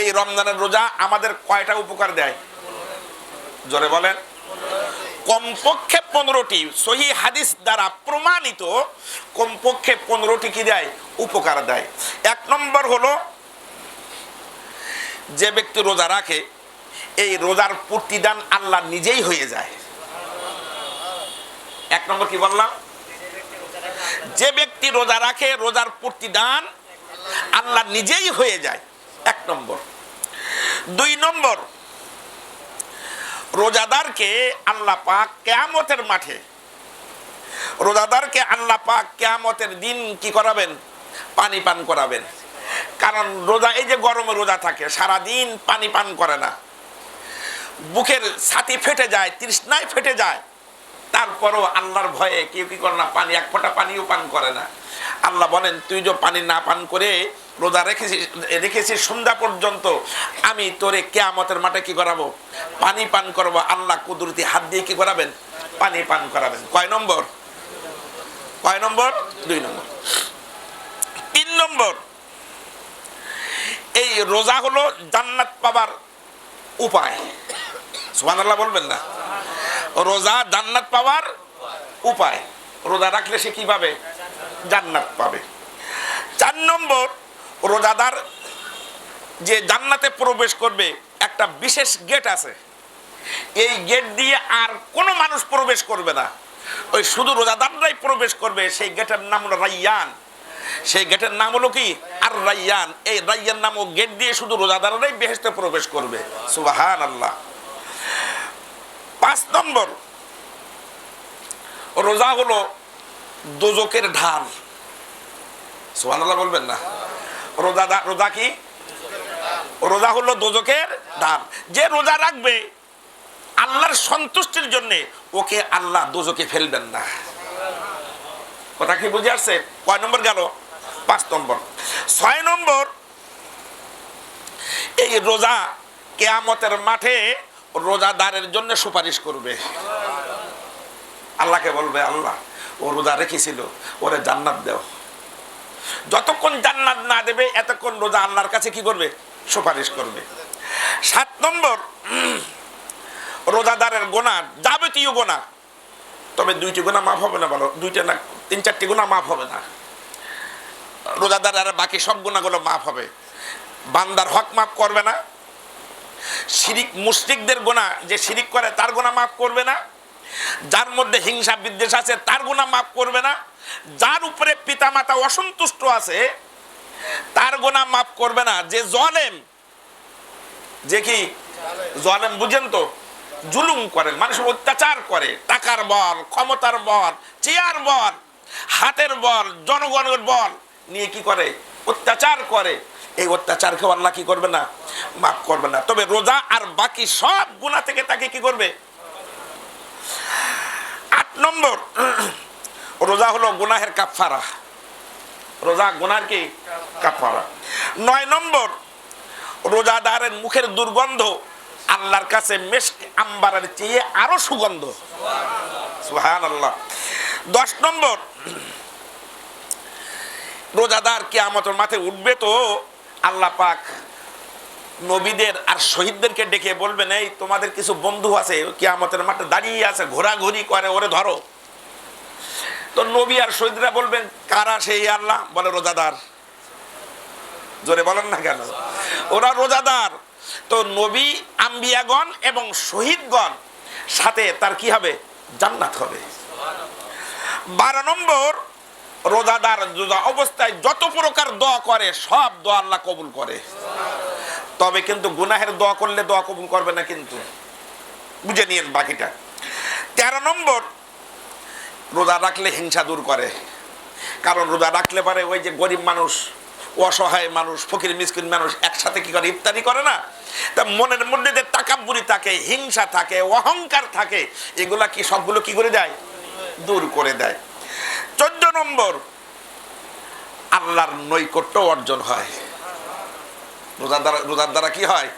এই রমজানের রোজা আমাদের কয়টা উপকার দেয়? জোরে বলেন। কমপক্ষে পনেরোটি। সহি হাদিস দ্বারা প্রমাণিত কমপক্ষে পনেরোটি কি দেয়? উপকার দেয়। এক নম্বর হলো, যে ব্যক্তি রোজা রাখে, এই রোজার প্রতিদান আল্লাহ নিজেই হয়ে যায়। এক নম্বর কি বললাম? যে ব্যক্তি রোজা রাখে, রোজার প্রতিদান আল্লাহ নিজেই হয়ে যায়। এক নম্বর। দুই নম্বর, রোজাদারকে আল্লাহ পাক কেয়ামতের মাঠে, রোজাদারকে আল্লাহ পাক কেয়ামতের দিন কি করাবেন? পানি পান করাবেন। কারণ রোজা, এই যে গরমে রোজা থাকে সারা দিন পানি পান করে না। বুকের ছাতি ফেটে যায়, তৃষ্ণায় ফেটে যায়। তারপরও আল্লাহর ভয়ে কেউ কি করে না, পানি, এক ফোঁটা পানিও পান করে না। আল্লাহ বলেন, তুই যে পানি না পান করে রোজা রেখেছি রেখেছি, সন্ধ্যা পর্যন্ত। আমি তোরে কেয়ামতের মাঠে কি করাবো? পানি পান করব। আল্লাহ কুদরতি হাত দিয়ে কি করাবেন? পানি পান করাবেন। কয় নম্বর? কয় নম্বর? দুই নম্বর। তিন নম্বর। এই রোজা হলো জান্নাত পাবার উপায়। সুবহানাল্লাহ বলবেন না? রোজা জান্নাত পাওয়ার উপায়। রোজা রাখলে সে কি পাবে? জান্নাত পাবে। চার নম্বর। রোজাদার যে জান্নাতে প্রবেশ করবে, একটা বিশেষ গেট আছে। এই গেট দিয়ে আর কোনো মানুষ প্রবেশ করবে না। ওই শুধু রোজাদাররাই প্রবেশ করবে, সেই গেটের নাম হলো রাইয়ান। সেই গেটের নাম হলো কি? আর রাইয়ান। এই রাইয়ান নামক গেট দিয়ে শুধু রোজাদাররাই বেহেস্তে প্রবেশ করবে। সুবাহান আল্লাহ পাঁচ নম্বর, রোজা হলো দোজকের ঢাল। সুবহানাল্লাহ বলবেন না? রোজা রোজা কি? রোজা হলো দোজকের ঢাল যে রোজা রাখবে, আল্লাহর সন্তুষ্টির জন্য, ওকে আল্লাহ দোজকে ফেলবেন না। কথা কি বুঝে আসছে? কয় নম্বর গেল? পাঁচ নম্বর। ছয় নম্বর, এই রোজা কেয়ামতের মাঠে রোজাদারের জন্য সুপারিশ করবে। আল্লাহকে বলবে, আল্লাহ, ও রোজা রেখেছিল, ওরে জান্নাত দেও। যতক্ষণ জান্নাত না দেবে, এতক্ষণ রোজা আল্লাহর কাছে কি করবে? সুপারিশ করবে। সাত নম্বর, রোজাদারের গোনা যাবতীয় গোনা। তবে দুইটি গোনা মাফ হবে না বলো? দুইটা না, তিন চারটি গোনা মাফ হবে না। রোজাদার আর বাকি সব গোনাগুলো মাফ হবে। বান্দার হক মাফ করবে না। শিরিক মুশরিকদের গোনা, যে শিরিক করে তার গোনা মাফ করবে না। যার মধ্যে হিংসা বিদ্বেষ আছে, তার গোনা মাফ করবে না। যার উপরে পিতামাতা অসন্তুষ্ট আছে, তার গোনা মাফ করবে না। যে জলেম, যে কি? জলেম বুঝেন তো? জুলুম করেন মানুষ অত্যাচার করে। টাকার বল ক্ষমতার বল চেয়ার বল হাতের বল জনগণের বল নিয়ে কি করে? অত্যাচার করে। এই অত্যাচারকে আল্লাহ কি করবে না? মাফ করবে না। তবে রোজা আর বাকি সব গুণা থেকে তাকে কি করবে? নম্বর। রোজা হলো গুনাহের কাফারা রোজা গুনার কি? কাফারা নয় নম্বর, রোজাদারের মুখের দুর্গন্ধ আল্লাহর কাছে মেশক আম্বারের চেয়ে আরও সুগন্ধ। সুহান আল্লাহ দশ নম্বর, রোজাদার কেয়ামতের মাথায় উঠবে তো আল্লাহ পাক নবীদের আর শহীদদেরকে ডেকে বলবেন এই, তোমাদের কিছু বন্ধু আছে কেয়ামতের মাঠে দাঁড়িয়ে আছে, ঘোরাঘুরি করে, ওরে ধরো। তো নবী আর শহীদরা বলবেন, কারা সেই আল্লাহ? বলে, রোজাদার। জোরে বলেন না কেন? ওরা রোজাদার। তো নবী আম্বিয়াগণ এবং শহীদগণ সাথে তার কি হবে? জান্নাত হবে। বারো নম্বর, রোজাদার রোজা অবস্থায় যত প্রকার দোয়া করে, সব দোয়া আল্লাহ কবুল করে। তবে কিন্তু গুনাহের দোয়া করলে দোয়া কবুল করবে না কিন্তু। বুঝে নিয়েন বাকিটা। তেরো নম্বর, রোজা রাখলে হিংসা দূর করে। কারণ রোজা রাখলে পারে ওই যে গরিব মানুষ, অসহায় মানুষ, ফকির, মিসকিন মানুষ একসাথে কি করে? ইফতারি করে না? তা মনের মধ্যে যে তাকাব্বুরি থাকে, হিংসা থাকে, অহংকার থাকে, এগুলা কি সবগুলো কি করে দেয়? দূর করে দেয়। চোদ্দ নম্বর, আল্লাহর নৈকট্য অর্জন হয়। রোজার দ্বারা রোজার দ্বারা কি হয়?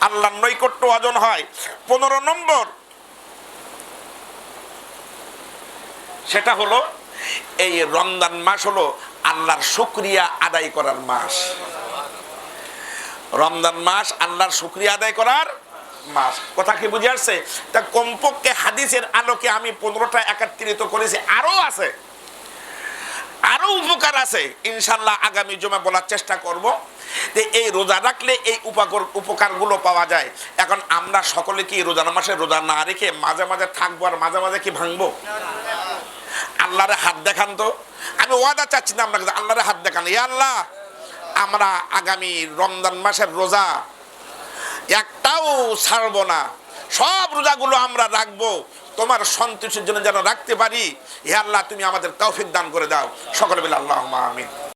আল্লাহর নৈকট্য অর্জন হয়। পনেরো নম্বর। সেটা হলো, এই রমজান মাস হলো আল্লাহর শুক্রিয়া আদায় করার মাস। রমজান মাস আল্লাহর শুক্রিয়া আদায় করার মাস। কথা কি বুঝে আসছে? তা কমপক্ষে হাদিসের আলোকে আমি পনেরোটা একত্রিত করেছি। আরও আছে। আরও উপকার আছে। ইনশাল্লাহ আগামী জমা বলার চেষ্টা করব। যে এই রোজা রাখলে এই উপকার, উপকারগুলো পাওয়া যায়। এখন আমরা সকলে কি রোজার মাসে রোজা না রেখে মাঝে মাঝে থাকব আর মাঝে মাঝে কি ভাঙবো? আল্লাহরে হাত দেখান তো। আমি ওয়াদা চাচ্ছি না আপনাকে আল্লাহরে হাত দেখান। ইয়া আল্লাহ, আমরা আগামী রমজান মাসের রোজা একটাও ছাড়বো না। সব রোজাগুলো আমরা রাখব। তোমার সন্তুষ্টির জন্য যেন রাখতে পারি। হে আল্লাহ, তুমি আমাদের তৌফিক দান করে দাও। সকলে বলে আল্লাহ আমিন।